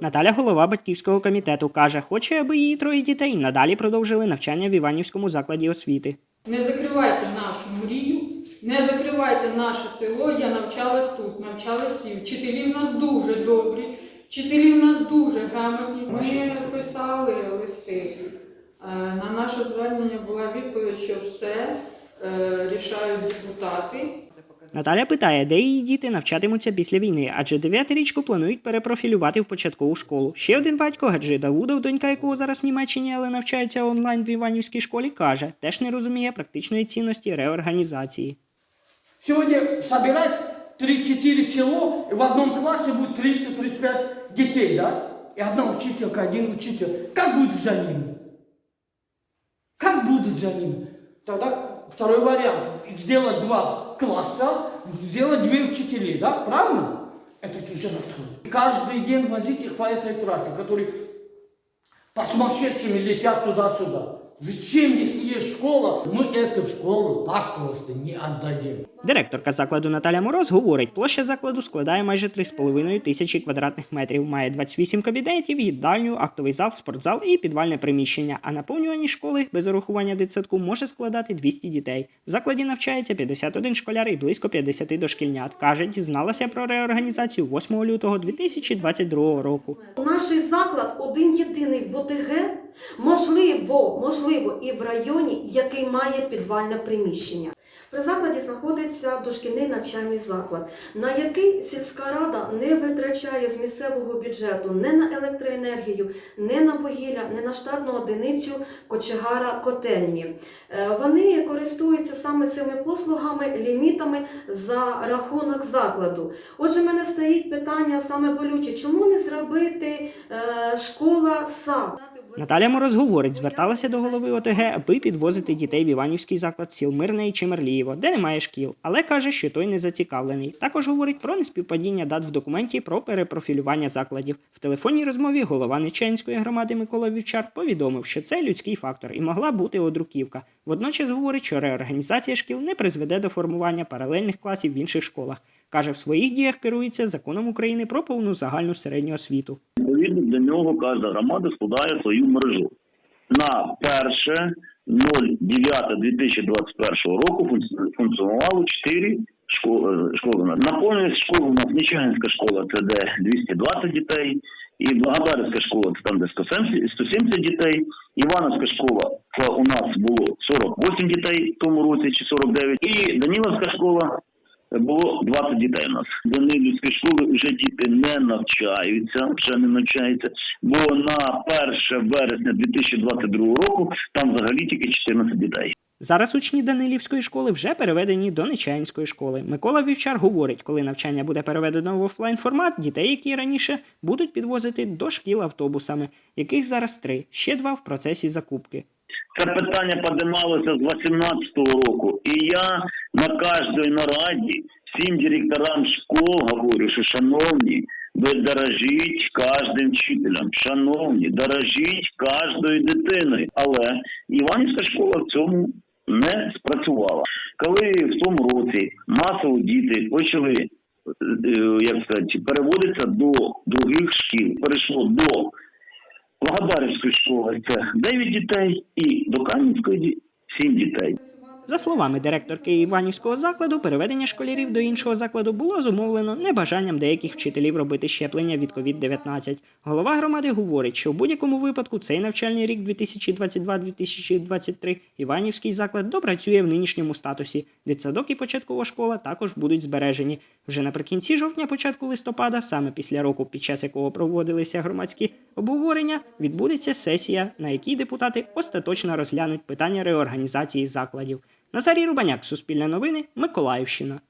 Наталя, голова батьківського комітету, каже, хоче, аби її троє дітей надалі продовжили навчання в Іванівському закладі освіти. Не закривайте нашу мрію, не закривайте наше село. Я навчалась тут, навчалась всі. Вчителі в нас дуже добрі, вчителі в нас дуже грамотні. Ми писали листи. Е, На наше звернення була відповідь, що все е, рішають депутати. Наталя питає, де її діти навчатимуться після війни, адже дев'ятирічку планують перепрофілювати в початкову школу. Ще один батько Гаджи Давудов, донька якого зараз в Німеччині, але навчається онлайн в Іванівській школі, каже, теж не розуміє практичної цінності реорганізації. Сегодня собирать 3-4 село, и в одном классе будет 30-35 детей, да? И одна учителька, один учитель. Как будет за ними? Как будут за ними? Тогда второй вариант. Сделать два класса, сделать две учителей, да? Правильно? Это уже расход. Каждый день возить их по этой трассе, которые по сумасшедшими летят туда-сюда. Зачем, если есть школа? Мы эту школу так просто не отдадим. Директорка закладу Наталя Мороз говорить, площа закладу складає майже 3,5 тисячі квадратних метрів, має 28 кабінетів, їдальню, актовий зал, спортзал і підвальне приміщення. А наповнювані школи без урахування дитсадку може складати 200 дітей. В закладі навчається 51 школяр і близько 50 дошкільнят. Каже, дізналася про реорганізацію 8 лютого 2022 року. Наш заклад один єдиний в ОТГ, можливо, можливо, і в районі, який має підвальне приміщення. При закладі знаходиться дошкільний навчальний заклад, на який сільська рада не витрачає з місцевого бюджету не на електроенергію, не на вугілля, не на штатну одиницю кочегара котельні. Е, Вони користуються саме цими послугами, лімітами за рахунок закладу. Отже, в мене стоїть питання саме болюче, чому не зробити е, школа сад? Наталя Мороз говорить, зверталася до голови ОТГ, аби підвозити дітей в Іванівський заклад сіл Мирне і Чемерлієво, де немає шкіл, але каже, що той не зацікавлений. Також говорить про неспівпадіння дат в документі про перепрофілювання закладів. В телефонній розмові голова Нечаїнської громади Микола Вівчар повідомив, що це людський фактор і могла бути одруківка. Водночас говорить, що реорганізація шкіл не призведе до формування паралельних класів в інших школах. Каже, в своїх діях керується законом України про повну загальну середню освіту. Відповідно до нього кожна громада складає свою мережу. На 1.09.2021 року функці- функціонувало 4 школи. школи. Наповнюється школа у нас Нічанська школа, це де 220 дітей, і Благодарівська школа це там, де 170, 170 дітей. Івановська школа це у нас було 48 дітей в тому році чи 49. І Даніловська школа було 20 дітей у нас. Данилівські школи вже діти не навчаються, вже не навчаються, бо на 1 вересня 2022 року там взагалі тільки 14 дітей. Зараз учні Данилівської школи вже переведені до Нечаїнської школи. Микола Вівчар говорить, коли навчання буде переведено в офлайн формат, дітей, які раніше будуть підвозити до шкіл автобусами, яких зараз три, ще два в процесі закупки. Це питання піднімалося з 18-го року. І я на кожній нараді всім директорам школ говорю, що шановні, ви дорожіть кожним вчителем. Шановні, дорожіть кожною дитиною. Але Іванівська школа в цьому не спрацювала. Коли в тому році масово діти почали е, як сказати, переводитися до других шкіл, перейшло до Благодарівської школи це 9 дітей і до Кам'янської 7 дітей. За словами директорки Іванівського закладу, переведення школярів до іншого закладу було зумовлено небажанням деяких вчителів робити щеплення від COVID-19. Голова громади говорить, що в будь-якому випадку цей навчальний рік 2022-2023 Іванівський заклад допрацює в нинішньому статусі. Дитсадок і початкова школа також будуть збережені. Вже наприкінці жовтня, початку листопада, саме після року, під час якого проводилися громадські обговорення, відбудеться сесія, на якій депутати остаточно розглянуть питання реорганізації закладів. Назарій Рубаняк, Суспільне новини, Миколаївщина.